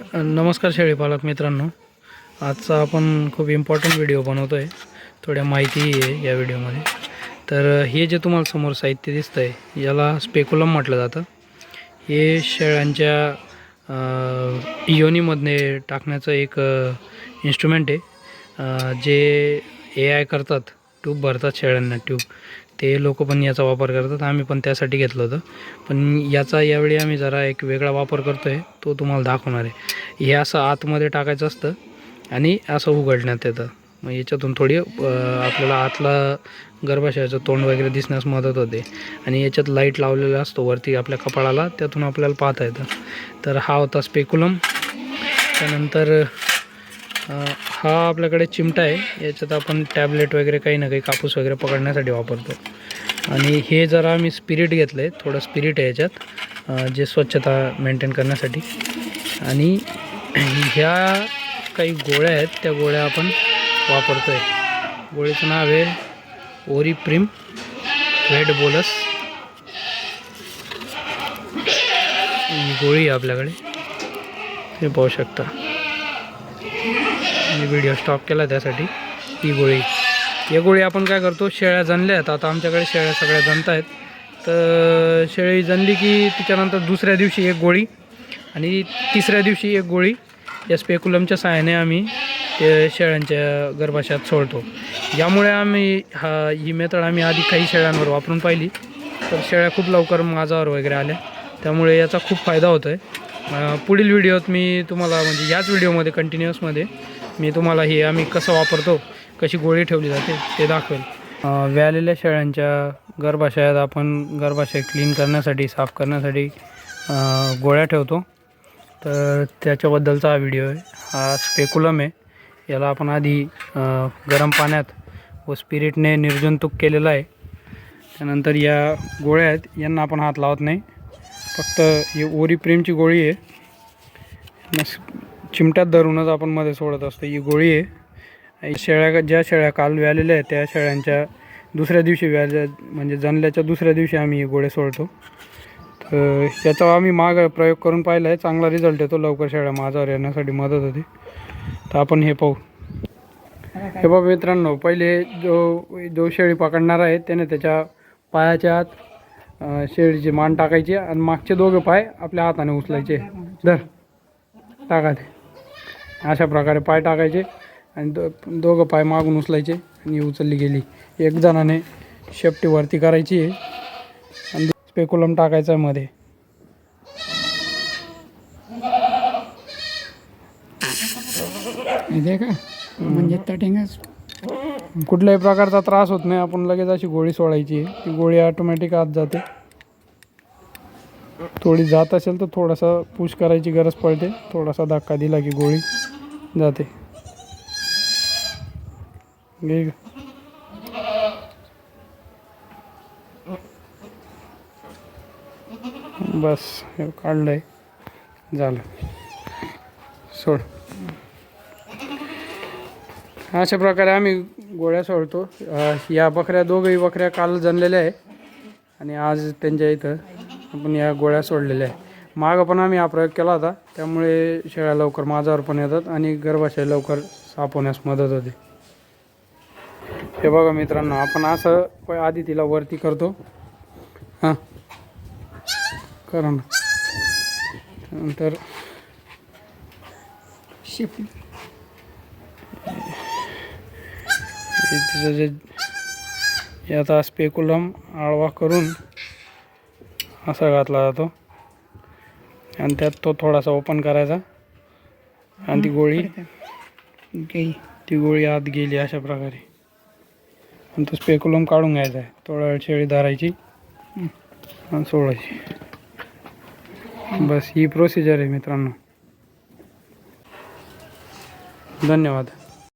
नमस्कार शेळीपालक मित्रांनो. आजचा आपण खूप इम्पॉर्टंट व्हिडिओ बनवतो आहे थोड्या माहिती आहे या व्हिडिओमध्ये तर हे जे तुम्हाला समोर साहित्य दिसतं आहे याला स्पेकुलम म्हटलं जातं. हे शेळ्यांच्या अं, योनीमधने टाकण्याचं एक इन्स्ट्रुमेंट आहे. जे ए आय करतात ट्यूब भरतात शेळ्यांना ट्यूब ते लोक पण याचा वापर करतात आम्ही पण त्यासाठी घेतलं होतं. पण याचा यावेळी आम्ही जरा एक वेगळा वापर करतो आहे तो तुम्हाला दाखवणार आहे. हे असं आतमध्ये टाकायचं असतं आणि असं उघडण्यात येतं. मग याच्यातून थोडी आपल्याला आतला गर्भाशयाचं तोंड वगैरे दिसण्यास मदत होते. आणि याच्यात लाइट लावलेला असतो वरती आपल्या कपाळाला त्यातून आपल्याला पाहता येतं. तर हा होता स्पेकुलम त्यानंतर हा आपल्याकडे चिमटा आहे. याच्यात आपण टॅबलेट वगैरे काही ना काही कापूस वगैरे पकडण्यासाठी वापरतो. आणि हे जरा आम्ही स्पिरिट घेतलं आहे थोडं स्पिरिट आहे याच्यात. जे स्वच्छता मेंटेन करण्यासाठी. आणि ह्या काही गोळ्या आहेत. त्या गोळ्या आपण वापरतो आहे गोळीचं नाव आहे ओरिप्रिम रेड बोलस. ही गोळी आहे आपल्याकडे. हे पाहू शकता. मी व्हिडिओ स्टॉप केला त्यासाठी. ही गोळी. या गोळी आपण काय करतो शेळ्या जणल्या आहेत. आता आमच्याकडे शेळ्या सगळ्या जणत आहेत. तर शेळी जणली की त्याच्यानंतर दुसऱ्या दिवशी एक गोळी आणि तिसऱ्या दिवशी एक गोळी. या स्पेकुलमच्या सहाय्याने आम्ही ते शेळ्यांच्या गर्भाशयात सोडतो. यामुळे आम्ही हा ही मेथड आम्ही आधी काही शेळ्यांवर वापरून पाहिली. तर शेळ्या खूप लवकर माझावर वगैरे आल्या. त्यामुळे याचा खूप फायदा होतो आहे पुढील व्हिडिओत मी तुम्हाला म्हणजे याच व्हिडिओमध्ये कंटिन्युअसमध्ये मी तुम्हाला हे आम्ही कसं वापरतो कशी गोळी ठेवली जाते ते दाखवेल. व्यालेल्या शेळ्यांच्या गर्भाशयात आपण गर्भाशय क्लीन करण्यासाठी साफ करण्यासाठी गोळ्या ठेवतो. तर त्याच्याबद्दलचा हा व्हिडिओ आहे. हा स्पेकुलम आहे. याला आपण आधी गरम पाण्यात व स्पिरिटने निर्जंतुक केलेला आहे. त्यानंतर या गोळ्या आहेत. यांना आपण हात लावत नाही. फक्त ही ओरी प्रेमची गोळी आहे. चिमट्यात धरूनच आपण मध्ये सोडत असतो. ही गोळी आहे. शेळ्या ज्या शेळ्या काल व्यालेल्या आहेत त्या शेळ्यांच्या दुसऱ्या दिवशी व्याल्या म्हणजे जनल्याच्या दुसऱ्या दिवशी आम्ही ही गोळे सोडतो. तर याचा आम्ही माग प्रयोग करून पाहिला आहे. चांगला रिझल्ट येतो. लवकर शेळ्या माझ्यावर येण्यासाठी मदत होते. तर आपण हे पाहू. हे बाबा मित्रांनो पहिले जो जो शेळी पकडणार आहे त्याने त्याच्या पायाच्या आत शेळीची मान टाकायची आणि मागचे दोघे पाय आपल्या हाताने उचलायचे. धर. टाका ते. अशा प्रकारे पाय टाकायचे आणि दो दोघं पाय मागून उचलायचे आणि उचलली गेली. एक जणाने शेपटी वरती करायची आहे आणि स्पेकुलम टाकायचा आहे मध्ये. का म्हणजे तटिंगच कुठल्याही प्रकारचा त्रास होत नाही आपण लगेच अशी गोळी सोडायची आहे. ती गोळी ऑटोमॅटिक आत जाते. थोडी जात असेल तर थोडासा पुश करायची गरज पडते. थोडासा धक्का दिला की गोळी. जाते. बस हे काढलंय. झालं. सोड. अशा प्रकारे आम्ही गोळ्या सोडतो. या बकऱ्या दोघही बकऱ्या काल जनलेल्या आहे. आणि आज त्यांच्या इथं आपण या गोळ्या सोडलेल्या आहे. मागं पण आम्ही हा प्रयोग केला होता. त्यामुळे शेळ्या लवकर माझ्यावर पण येतात आणि गर्भाशय लवकर साफ होण्यास मदत होते. हे बघा मित्रांनो आपण असं प- आधी तिला वरती करतो. हां. करा ना. नंतर शिप तिचं जे याचा स्पेकुलम आळवा करून असा घातला जातो. आणि त्यात तो थोडासा ओपन करायचा. आणि ती गोळी ती गोळी आत गेली अशा प्रकारे. आणि तो स्पेकुलम काढून घ्यायचा आहे. थोडा वेळ शेळी धरायची आणि सोडायची. बस ही प्रोसिजर आहे मित्रांनो. धन्यवाद.